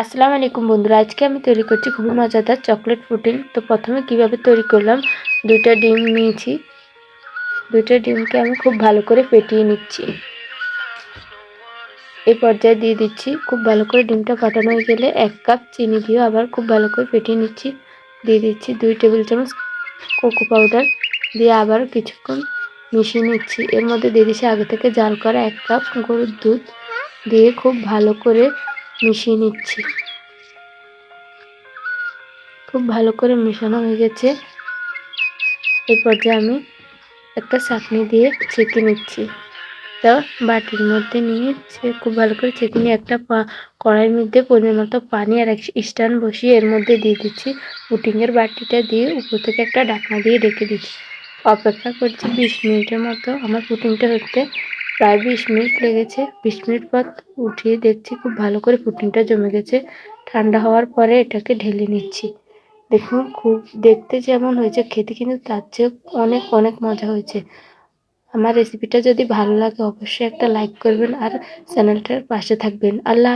আসসালামু আলাইকুম বন্ধুরা, আজকে আমি তৈরি করছি খুবই মজাদার চকলেট পুডিং তো প্রথমে কীভাবে তৈরি করলাম, দুইটা ডিম নিয়েছি। দুইটা ডিমকে আমি খুব ভালো করে ফেটিয়ে নিচ্ছি। এই পর্যায়ে দিয়ে দিচ্ছি, খুব ভালো করে ডিমটা ফাটানো হয়ে গেলে এক কাপ চিনি দিয়ে আবার খুব ভালো করে ফেটিয়ে নিচ্ছি। দিয়ে দিচ্ছি দুই টেবিল চামচ কোকো পাউডার দিয়ে আবার কিছুক্ষণ মিশিয়ে নিচ্ছি। এর মধ্যে দিয়ে দিচ্ছি আগে থেকে জাল করা এক কাপ গরুর দুধ দিয়ে খুব ভালো করে মিশিয়ে নিচ্ছি। খুব ভালো করে মেশানো হয়ে গেছে। এই পর্যায়ে আমি একটা চাটনি দিয়ে ছেঁকে নিচ্ছি। তা বাটির মধ্যে নিয়ে সে খুব ভালো করে ছেঁকে নিয়ে একটা কড়াইয়ের মধ্যে পরিমাণ মতো পানি আর এক স্ট্যান্ড বসিয়ে এর মধ্যে দিয়ে দিচ্ছি। পুটিংয়ের বাটিটা দিয়ে উপর থেকে একটা ডাকনা দিয়ে রেখে দিচ্ছি। অপেক্ষা করছি বিশ মিনিটের মতো আমার পুটিংটা হতে প্রায় বিশ মিনিট লেগেছে। বিশ মিনিট পর উঠিয়ে দেখছি খুব ভালো করে পুটিনটা জমে গেছে। ঠান্ডা হওয়ার পরে এটাকে ঢেলে নিচ্ছি। দেখুন, খুব দেখতে যেমন হয়েছে, খেতে কিন্তু তার চেয়ে অনেক অনেক মজা হয়েছে। আমার রেসিপিটা যদি ভালো লাগে, অবশ্যই একটা লাইক করবেন আর চ্যানেলটার পাশে থাকবেন। আল্লাহ